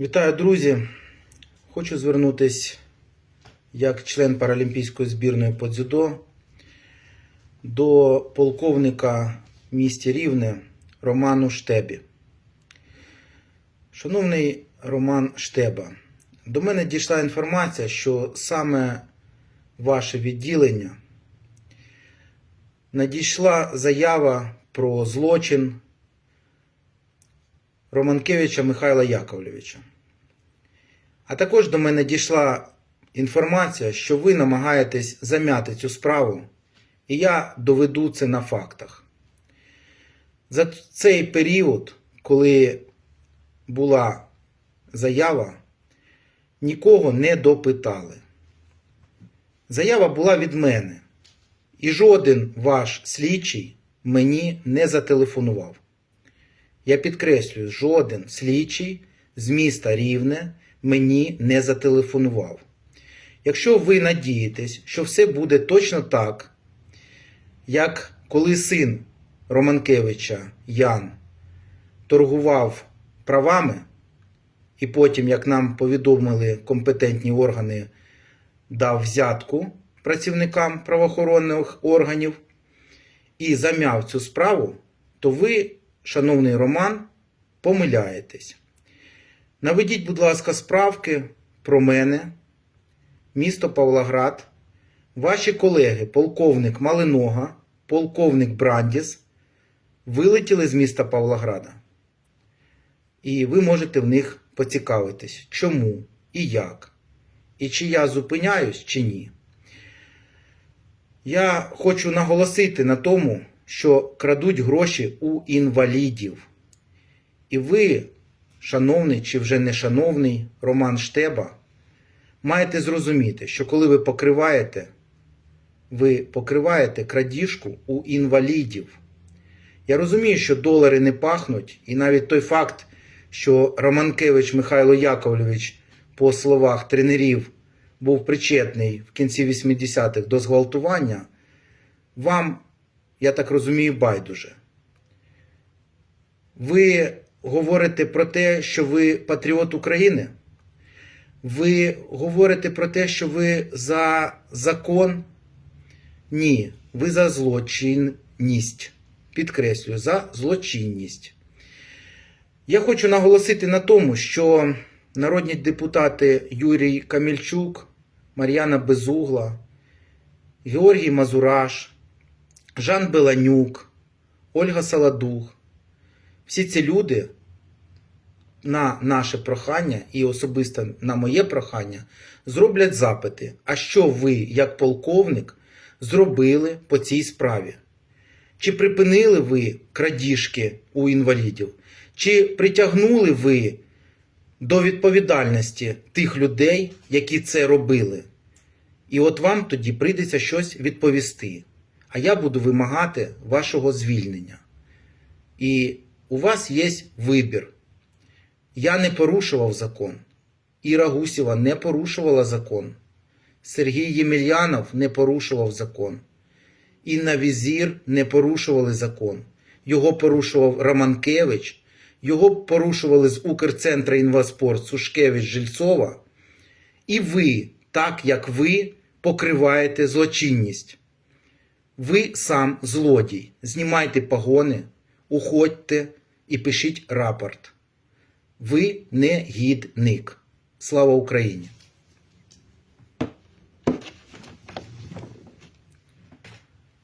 Вітаю, друзі! Хочу звернутися як член паралімпійської збірної по дзюдо до полковника в місті Рівне Роману Штебі. Шановний Роман Штеба, до мене дійшла інформація, що саме ваше відділення надійшла заява про злочин Романкевича Михайла Яковлевича. А також до мене дійшла інформація, що ви намагаєтесь зам'яти цю справу, і я доведу це на фактах. За цей період, коли була заява, нікого не допитали. Заява була від мене, і жоден ваш слідчий мені не зателефонував. Я підкреслюю, жоден слідчий з міста Рівне мені не зателефонував. Якщо ви надієтесь, що все буде точно так, як коли син Романкевича Ян торгував правами, і потім, як нам повідомили компетентні органи, дав взятку працівникам правоохоронних органів і зам'яв цю справу, то ви, шановний Роман, помиляєтесь. Наведіть, будь ласка, справки про мене, місто Павлоград, ваші колеги, полковник Малинога, полковник Брандіс, вилетіли з міста Павлограда. І ви можете в них поцікавитись, чому і як, і чи я зупиняюсь, чи ні. Я хочу наголосити на тому, що крадуть гроші у інвалідів. І ви, шановний чи вже не шановний Роман Штеба, маєте зрозуміти, що коли ви покриваєте, ви покриваєте крадіжку у інвалідів. Я розумію, що долари не пахнуть, і навіть той факт, що Романкевич Михайло Яковлевич, по словах тренерів, був причетний в кінці 80-х до зґвалтування, вам, я так розумію, байдуже. Ви говорите про те, що ви патріот України? Ви говорите про те, що ви за закон? Ні, ви за злочинність. Підкреслюю, за злочинність. Я хочу наголосити на тому, що народні депутати Юрій Камільчук, Мар'яна Безугла, Георгій Мазураш, Жан Беланюк, Ольга Саладух, всі ці люди на наше прохання і особисто на моє прохання зроблять запити. А що ви, як полковник, зробили по цій справі? Чи припинили ви крадіжки у інвалідів? Чи притягнули ви до відповідальності тих людей, які це робили? І от вам тоді прийдеться щось відповісти. А я буду вимагати вашого звільнення. І у вас є вибір. Я не порушував закон. Іра Гусєва не порушувала закон. Сергій Ємельянов не порушував закон. Інна Візір не порушували закон. Його порушував Романкевич, його порушували з Укрцентра інваспорт Сушкевич Жильцова. І ви, так як ви, покриваєте злочинність. Ви сам злодій. Знімайте погони, уходьте і пишіть рапорт. Ви не гідник. Слава Україні!